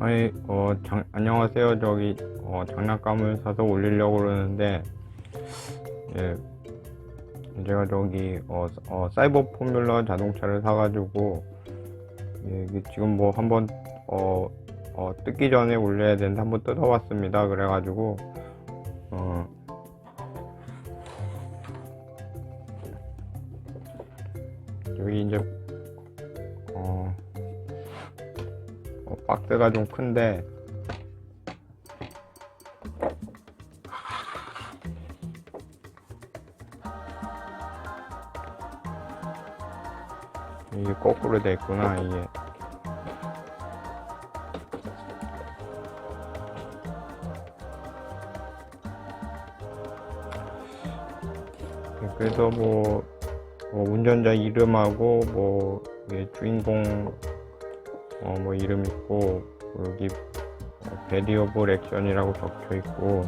아니, 어, 장, 안녕하세요. 저기, 어, 장난감을 사서 올리려고 그러는데, 예, 제가 저기, 어, 어, 사이버 포뮬러 자동차를 사가지고, 예, 지금 뭐 한번, 어, 어, 뜯기 전에 올려야 되는데 한번 뜯어봤습니다. 그래가지고, 어, 여기 이제, 어, 어, 박스가 좀 큰데. 이게 거꾸로 돼 있구나 이게. 그래서 뭐, 뭐 운전자 이름하고 뭐 주인공 어, 뭐 이름 있고 여기 베리어블 액션이라고 적혀 있고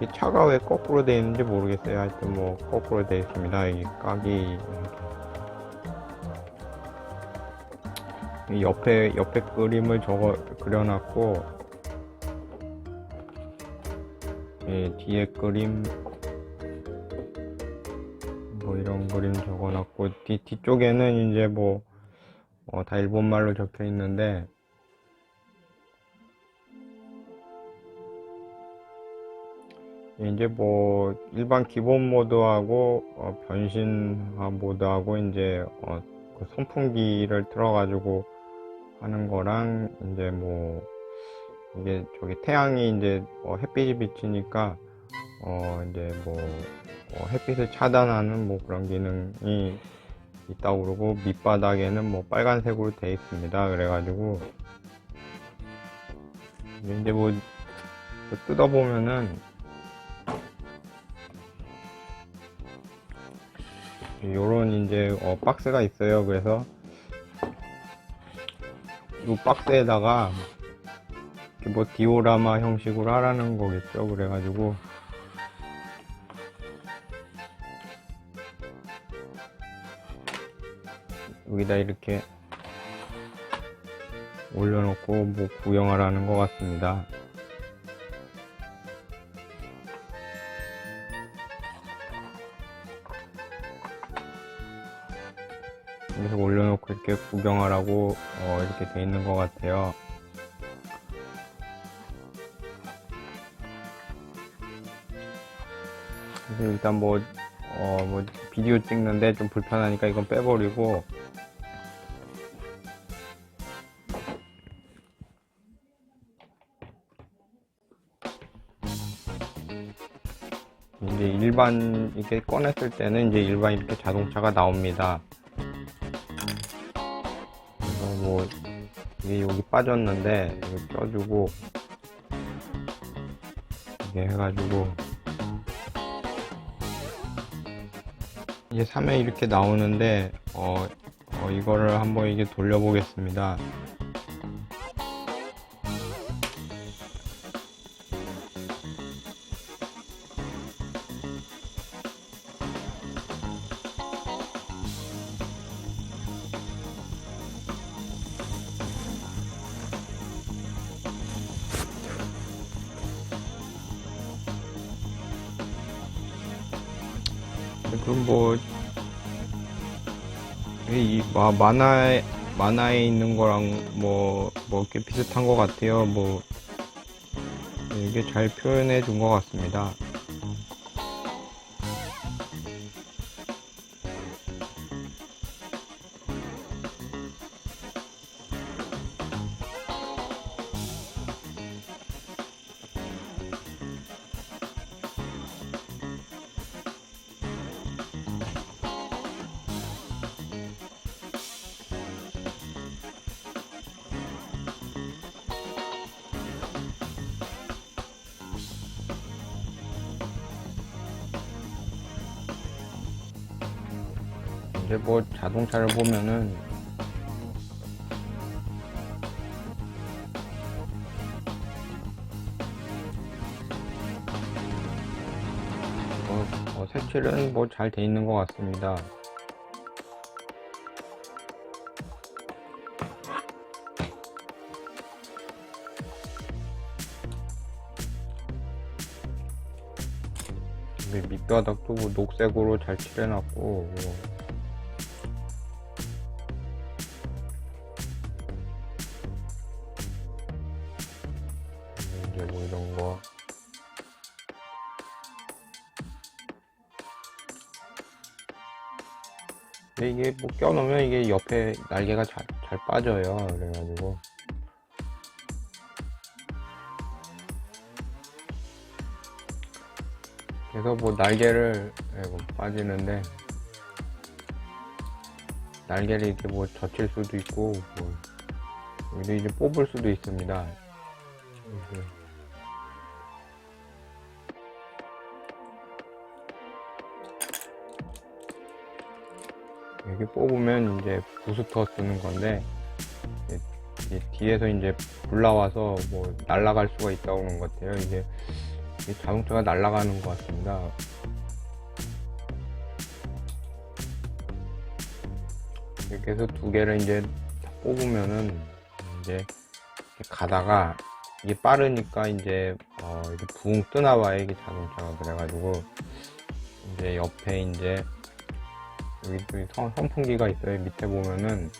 이 차가 왜 거꾸로 되어 있는지 모르겠어요. 하여튼 뭐 거꾸로 되어 있습니다. 이 깍이 이 옆에 옆에 그림을 적어 그려놨고 이 뒤에 그림 뭐 이런 그림 적어놨고 뒤 뒤쪽에는 이제 뭐 어, 다 일본말로 적혀 있는데. 이제 뭐 일반 기본 모드하고 어, 변신화 모드하고 이제 어, 그 선풍기를 틀어가지고 하는 거랑 이제 뭐 이게 저기 태양이 이제 어, 햇빛이 비치니까 어 이제 뭐 어, 햇빛을 차단하는 뭐 그런 기능이 있다고 그러고 밑바닥에는 뭐 빨간색으로 되어 있습니다. 그래가지고 이제 뭐 뜯어보면은 요런 이제 어, 박스가 있어요. 그래서 이 박스에다가 뭐 디오라마 형식으로 하라는 거겠죠. 그래가지고 여기다 이렇게 올려놓고 뭐 구경하라는 것 같습니다. 그래서 올려놓고 이렇게 구경하라고 어, 이렇게 돼 있는 것 같아요. 그래서 일단 뭐, 어, 뭐, 비디오 찍는데 좀 불편하니까 이건 빼버리고, 일반 이렇게 꺼냈을 때는 이제 일반 이렇게 자동차가 나옵니다. 그래서 뭐 이게 여기 빠졌는데 이거 껴주고 이게 해가지고 이게 3에 이렇게 나오는데 어, 어, 이거를 한번 이게 돌려보겠습니다. 그럼 뭐, 이, 마, 만화에, 만화에 있는 거랑 뭐, 뭐, 꽤 비슷한 것 같아요. 뭐, 이게 잘 표현해 준 것 같습니다. 이제 뭐 자동차를 보면은 어, 어, 뭐, 뭐 색칠은 뭐 잘 돼 있는 것 같습니다. 밑바닥도 뭐 녹색으로 잘 칠해놨고 뭐. 이게 뭐 껴놓으면 이게 옆에 날개가 잘, 잘 빠져요. 그래가지고. 그래서 뭐 날개를 아이고, 빠지는데 날개를 이렇게 뭐 젖힐 수도 있고 뭐 여기도 이제 뽑을 수도 있습니다 이렇게. 뽑으면 이제 부스터 쓰는 건데 이제 뒤에서 이제 불 나와서 뭐 날아갈 수가 있다고 하는 것 같아요 이게 이 자동차가 날아가는 것 같습니다. 이렇게 해서 두 개를 이제 다 뽑으면은 이제 가다가 이게 빠르니까 이제 어 이렇게 붕 뜨나 봐요 이게 자동차가 그래가지고 이제 옆에 이제 여기 또 선, 선풍기가 있어요 밑에 보면은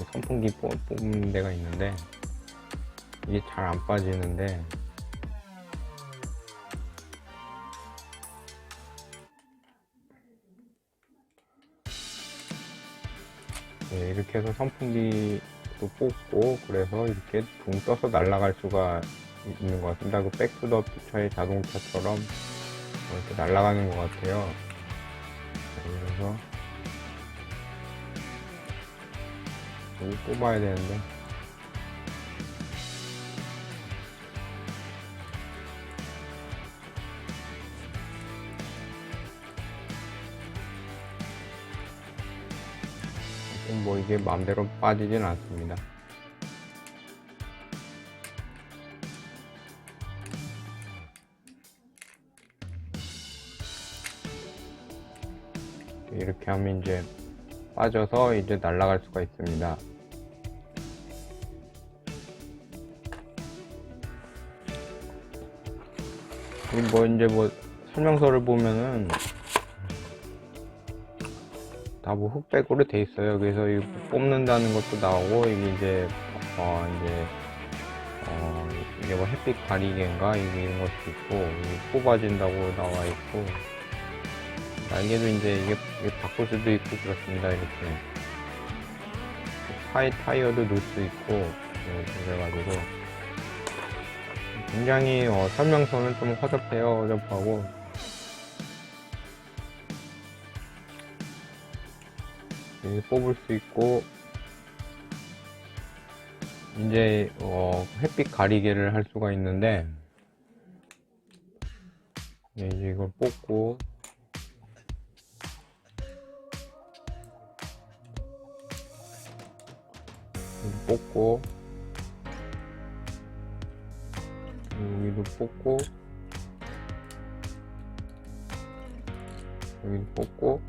이 선풍기 뽑, 뽑는 데가 있는데 이게 잘 안 빠지는데 네, 이렇게 해서 선풍기도 뽑고 그래서 이렇게 붕 떠서 날아갈 수가 이- 있는 것 같습니다. 그 백투더 피처의 자동차처럼 어, 이렇게 날아가는 것 같아요. 네, 그래서 여기 뽑아야 되는데 뭐 이게 마음대로 빠지진 않습니다. 이렇게 하면 이제 빠져서 이제 날아갈 수가 있습니다. 뭐 이제 뭐 설명서를 보면은 다 뭐 흑백으로 돼 있어요. 그래서 이 뽑는다는 것도 나오고 이게 이제 어 이제 어 이게 뭐 햇빛 가리개인가 이런 것도 있고 뽑아진다고 나와 있고 날개도 이제 이게, 이게 바꿀 수도 있고 그렇습니다. 이렇게 타이 타이어도 넣을 수 있고 네, 그래가지고 굉장히 어, 설명서는 좀 허접해요. 허접하고 이렇게 뽑을 수 있고 이제 어, 햇빛 가리개를 할 수가 있는데 네, 이제 이걸 뽑고 뽑고 여기도 뽑고 여기도 뽑고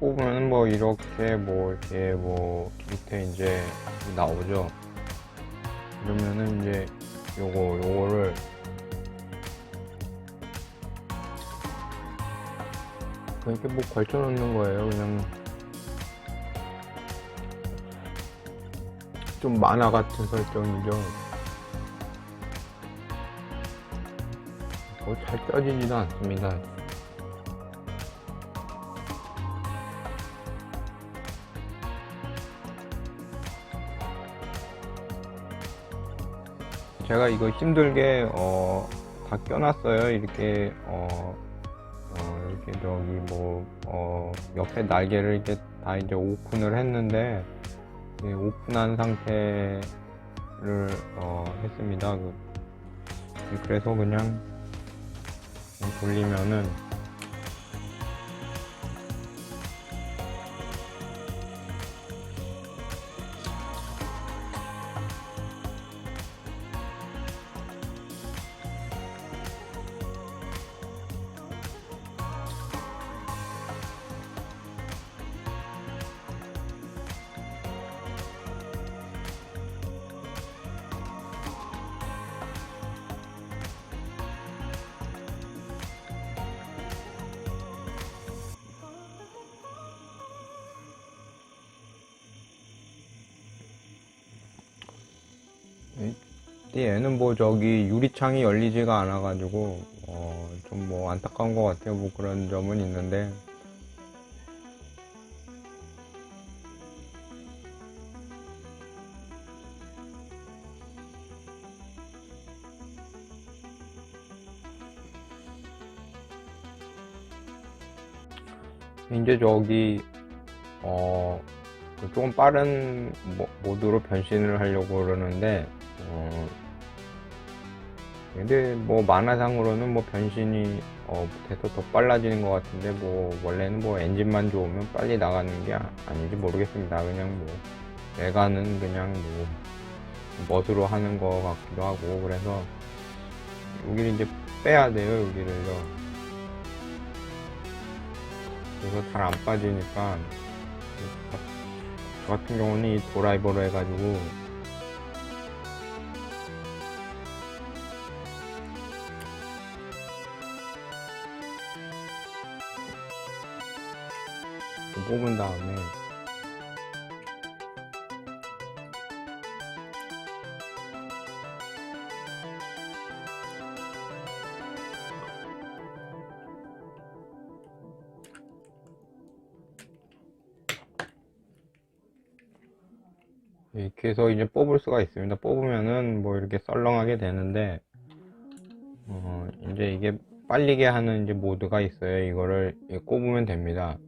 뽑으면 뭐 이렇게 뭐 이렇게 뭐 밑에 이제 나오죠. 그러면은 이제 요거 요거를 이렇게 뭐 걸쳐 놓는 거예요. 그냥 좀 만화 같은 설정이죠. 뭐잘 쪄지지도 않습니다. 제가 이거 힘들게 어, 다 껴놨어요. 이렇게 어, 어, 이렇게 저기 뭐 어, 옆에 날개를 이렇게 다 이제 오픈을 했는데 예, 오픈한 상태를 어, 했습니다. 그, 그래서 그냥 돌리면은 얘는 뭐 저기 유리창이 열리지가 않아가지고 어, 좀 뭐 안타까운 것 같아요. 뭐 그런 점은 있는데 이제 저기 어, 그 조금 빠른 모- 모드로 변신을 하려고 그러는데 어, 근데 뭐 만화상으로는 뭐 변신이 어, 돼서 더 빨라지는 것 같은데 뭐 원래는 뭐 엔진만 좋으면 빨리 나가는 게 아- 아닌지 모르겠습니다. 그냥 뭐 내가는 그냥 뭐 멋으로 하는 것 같기도 하고 그래서 여기를 이제 빼야 돼요 여기를요. 그래서 잘 안 빠지니까 저 같은 경우는 이 드라이버로 해가지고 뽑은 다음에 이렇게 해서 이제 뽑을 수가 있습니다. 뽑으면은 뭐 이렇게 썰렁하게 되는데 어 이제 이게 빨리게 하는 이제 모드가 있어요. 이거를 꼽으면 됩니다.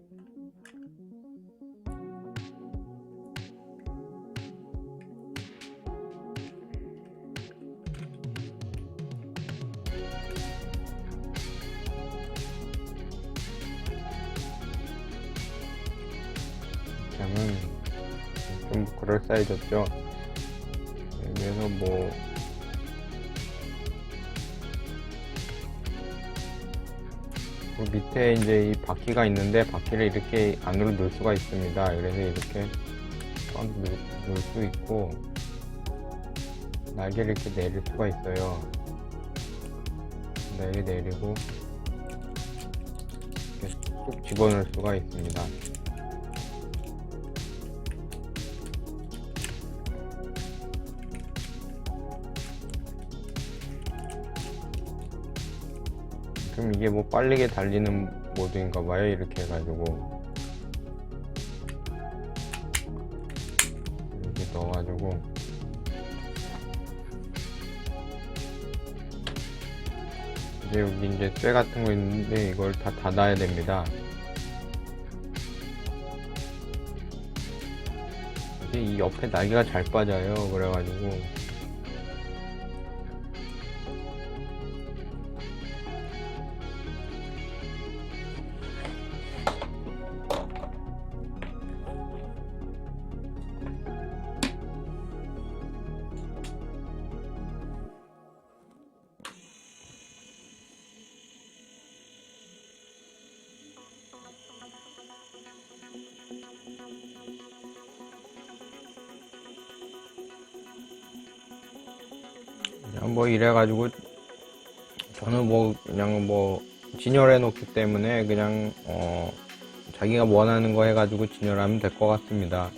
그러면 좀 그럴싸해졌죠. 네, 그래서 뭐 그 밑에 이제 이 바퀴가 있는데 바퀴를 이렇게 안으로 넣을 수가 있습니다. 그래서 이렇게 넣을 수 있고 날개를 이렇게 내릴 수가 있어요. 날개 내리고 이렇게 쏙 집어넣을 수가 있습니다. 그럼 이게 뭐 빠르게 달리는 모드인가 봐요 이렇게 해가지고. 이렇게 넣어가지고. 이제 여기 이제 쇠 같은 거 있는데 이걸 다 닫아야 됩니다. 이제 이 옆에 날개가 잘 빠져요 그래가지고 뭐 이래가지고 저는 뭐 그냥 뭐 진열해 놓기 때문에 그냥 어 자기가 원하는 거 해가지고 진열하면 될 것 같습니다.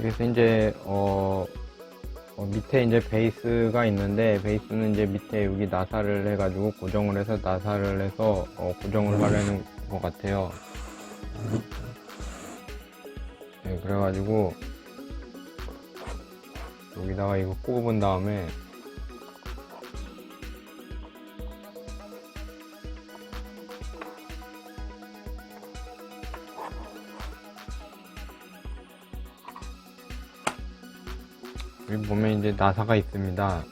그래서 이제 어, 어, 밑에 이제 베이스가 있는데 베이스는 이제 밑에 여기 나사를 해가지고 고정을 해서 나사를 해서 어, 고정을 하려는 것 같아요. 네, 그래가지고 여기다가 이거 꼽은 다음에 여기 보면 이제 나사가 있습니다.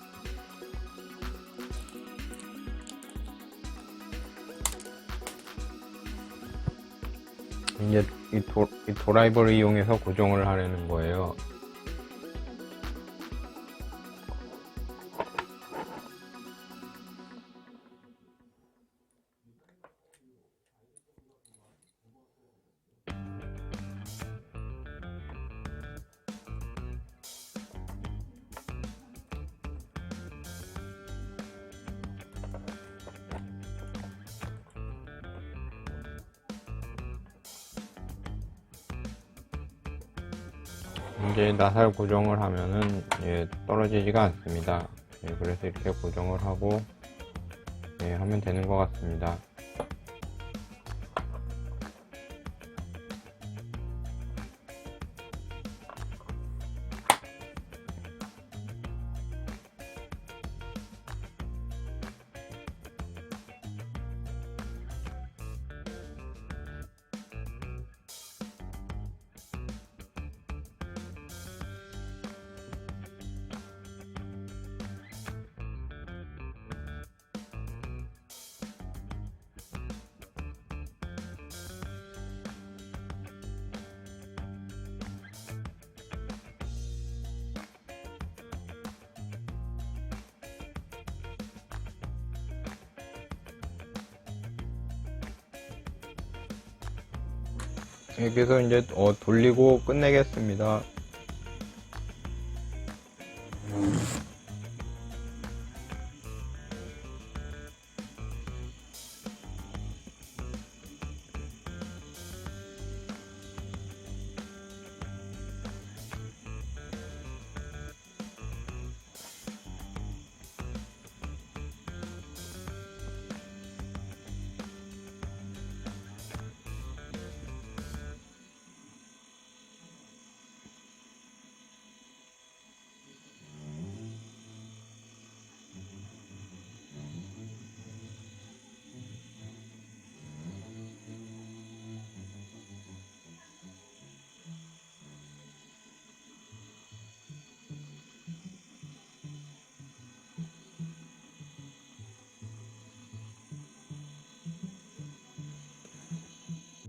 이제 이, 도, 이 도라이버를 이용해서 고정을 하려는 거예요. 이제 나살 고정을 하면은 예, 떨어지지가 않습니다. 예, 그래서 이렇게 고정을 하고 예, 하면 되는 것 같습니다. 여기서 이제 어, 돌리고 끝내겠습니다.